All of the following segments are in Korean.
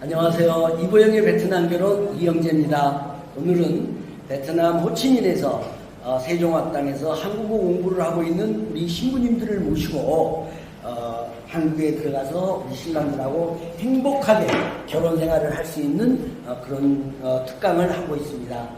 안녕하세요. 이보영의 베트남 결혼 이영재입니다. 오늘은 베트남 호치민에서 어, 세종학당에서 한국어 공부를 하고 있는 우리 신부님들을 모시고 어, 한국에 들어가서 우리 신랑들하고 행복하게 결혼 생활을 할 수 있는 어, 그런 어, 특강을 하고 있습니다.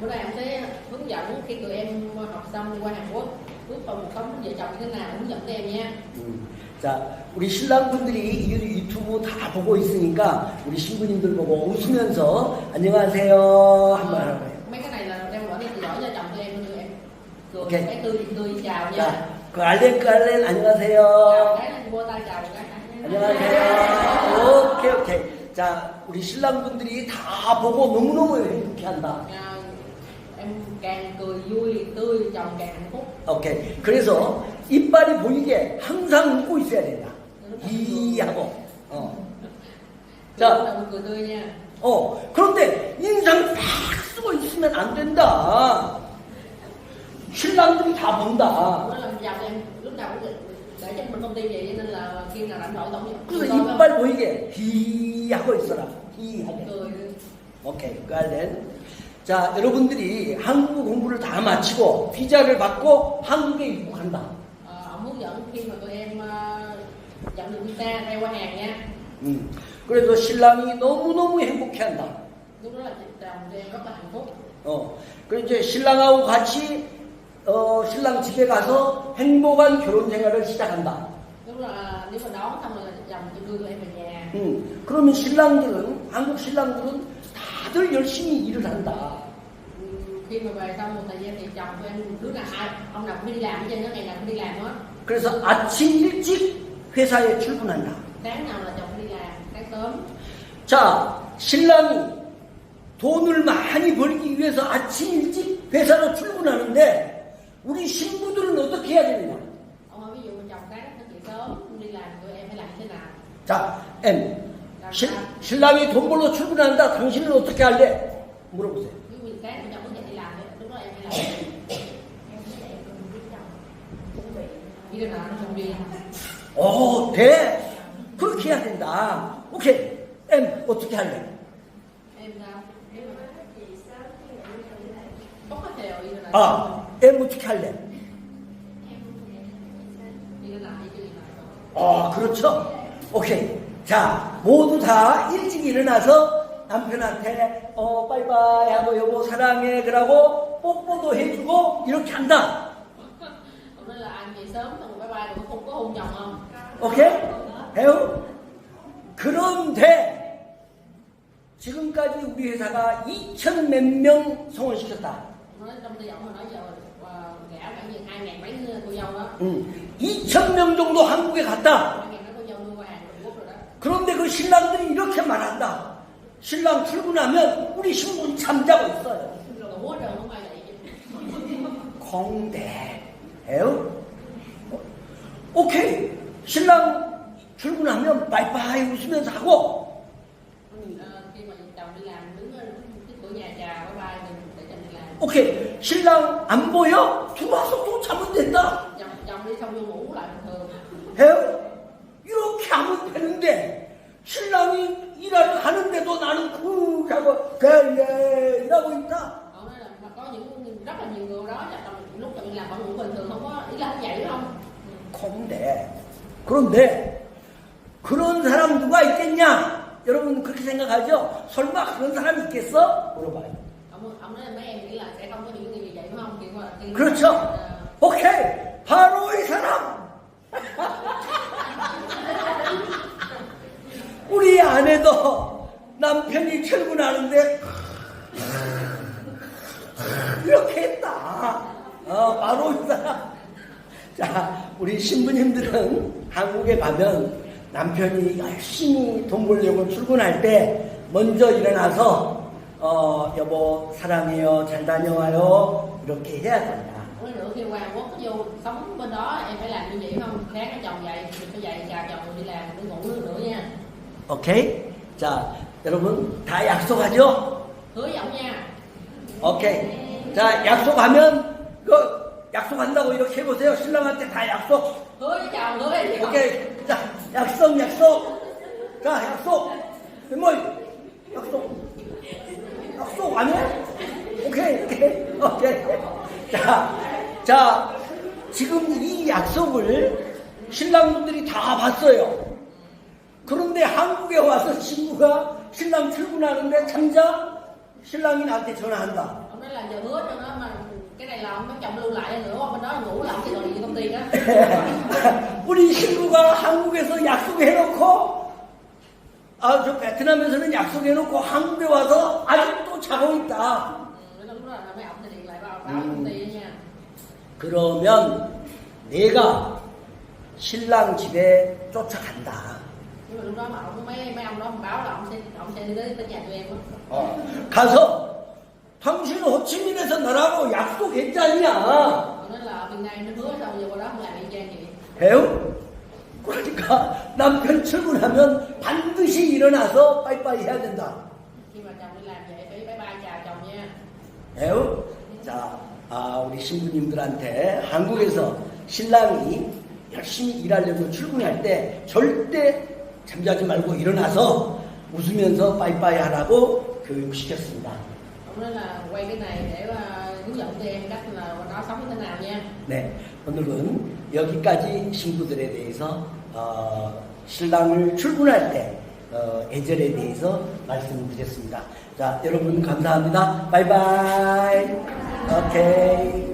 Bữa nay, em sẽ hướng dẫn khi tụi em học xong qua Hàn Quốc bước vào một sống vợ chồng như thế nào hướng dẫn cho em nha. 음, 자, 우리 신랑분들이 이 유튜브 다 보고 있으니까 우리 신부님들 보고 웃으면서 안녕하세요 한번 하라고 해요. Mấy cái này là em gọi cho giỏi cho chồng tụi em tụi em cười Ok. cái tươi tươi chào nha. 자, 그 알렌 그 알렌 Chào 안녕하세요. cái là vua tay chào cái. 안녕하세요. 오케이 오케이. 자, 우리 신랑분들이 다 보고 너무너무 행복해한다. À, em càng cười vui tươi chồng càng hạnh phúc. 오케이. 그래서 이빨이 보이게 항상 웃고 있어야 된다. 이 하고. 어. 자. 어. 그런데 인상 딱 쓰고 있으면 안 된다. 신랑들이 다 본다. 그래서 이빨 보이게 히 하고 있어라. 히 하게. 오케이. 그알렌. 자, 여러분들이 한국어 공부를 다 마치고 비자를 받고 한국에 입국한다. Ờ, ông hướng dẫn khi mà tụi em ờ, nhận được visa theo qua hàng nha 음. 그래서 신랑이 너무너무 행복해 한다. lúc đó là chồng tụi em rất là hạnh phúc 어. 그래서 이제 신랑하고 같이 어, 신랑 집에 가서 행복한 결혼 생활을 시작한다. lúc là nếu mà đón xong rồi là chồng chỉ đưa tụi em về nhà 음. 그러면 신랑들은 한국 신랑들은 다들 열심히 일을 한다. Ừ, khi mà về xong một thời gian thì chồng tụi em đứa nào ai ông nào cũng phải đi làm hết trơn á ngày nào cũng đi làm hết 그래서 아침 일찍 회사에 출근한다. sáng nào là chồng phải đi làm sáng sớm 자, 신랑이 돈을 많이 벌기 위해서 아침 일찍 회사로 출근하는데 우리 신부들은 어떻게 해야 되느냐? ông hỏi ví dụ chồng sáng nó dậy sớm đi làm tụi em phải làm thế nào 자, M. 신, 신랑이 돈 벌러 출근한다. 당신은 어떻게 할래? 물어보세요. 오, 돼. 그렇게 해야 된다. 오케이. M, 어떻게 할래? 아, M 어떻게 할래? 어, 그렇죠. 오케이. 자, 모두 다 일찍 일어나서 남편한테 어, 빠이빠이 하고 여보 사랑해 그러고 뽀뽀도 해주고 이렇게 한다. 오케이? 배우? 그런데 지금까지 우리 회사가 2천 몇 명 성원시켰다. Nói trong ty ông mà nói giờ ờ, gã khoảng như hai ngàn mấy cô dâu đó. 음, 2천 명 정도 한국에 갔다. 그런데 그 신랑들이 이렇게 말한다. 신랑 출근하면 우리 신부는 잠자고 있어요. 공대. 에요? 오케이. 신랑 출근하면 바이바이 웃으면서 하고. 오케이. 신랑 안 보여? 들어와서 또 자면 된다. Chồng 되는데, 신랑이 일하러 가는데도 나는 그 하고, 그래, 이러고 있다. Ông nói là mà có những rất là nhiều người đó là chồng lúc chồng đi làm vẫn ngủ bình thường không có ý là không dậy đúng không? 공대. 그런데 그런 사람 누가 있겠냐? 여러분 그렇게 생각하죠? 설마 그런 사람 있겠어? 물어봐요. Ông ông nói là mấy em nghĩ là sẽ không có những người như vậy đúng không? Kiểu mà khi 그렇죠? 오케이. 바로 이 사람. 우리 아내도 남편이 출근하는데 어, 바로 이 사람. 자, 우리 신부님들은 한국에 가면 남편이 열심히 돈 벌려고 출근할 때 먼저 일어나서 어, 여보 사랑해요. 잘 다녀와요. 이렇게 해야 된다. Nói nữa khi qua Hàn Quốc vô sống bên đó em phải làm như vậy không? Sáng cái chồng dậy thì phải dậy chào chồng rồi đi làm đừng ngủ nữa, nữa nha. 오케이? 자, 여러분 다 약속하죠? Hứa nha. 오케이. 자, 약속하면 그 약속한다고 이렇게 해보세요. 신랑한테 다 약속. Với chồng. 오케이. 자, 약속, 약속. 자, 약속. 뭐 약속 약속 안 해? 오케이 오케이 오케이 자, 자 지금 이 약속을 신랑분들이 다 봤어요 그런데 한국에 와서 친구가 신랑 출근하는데 참자 신랑이 나한테 전화한다 ông nói là giờ hứa cho nó mà cái này là ông chồng lưu lại nữa bên đó ngủ làm cái gì công ty đó 우리 친구가 한국에서 약속해놓고 아 저 베트남에서는 약속해놓고 한국에 와서 아직도 자고 있다 lại nha 그러면 내가 신랑 집에 쫓아간다 어, 가서 당신 호치민에서 나라고 약속했잖냐? vậy 배우 그러니까 남편 출근하면 반드시 일어나서 빠이빠이 해야 된다. 배우 자 아, 우리 신부님들한테 한국에서 신랑이 열심히 일하려고 출근할 때 절대 잠자지 말고 일어나서 웃으면서 빠이빠이 하라고 교육시켰습니다. 네, 오늘은 여기까지 신부들에 대해서 어, 신랑을 출근할 때 어, 애절에 대해서 말씀드렸습니다. 자, 여러분 감사합니다. 바이바이. 오케이.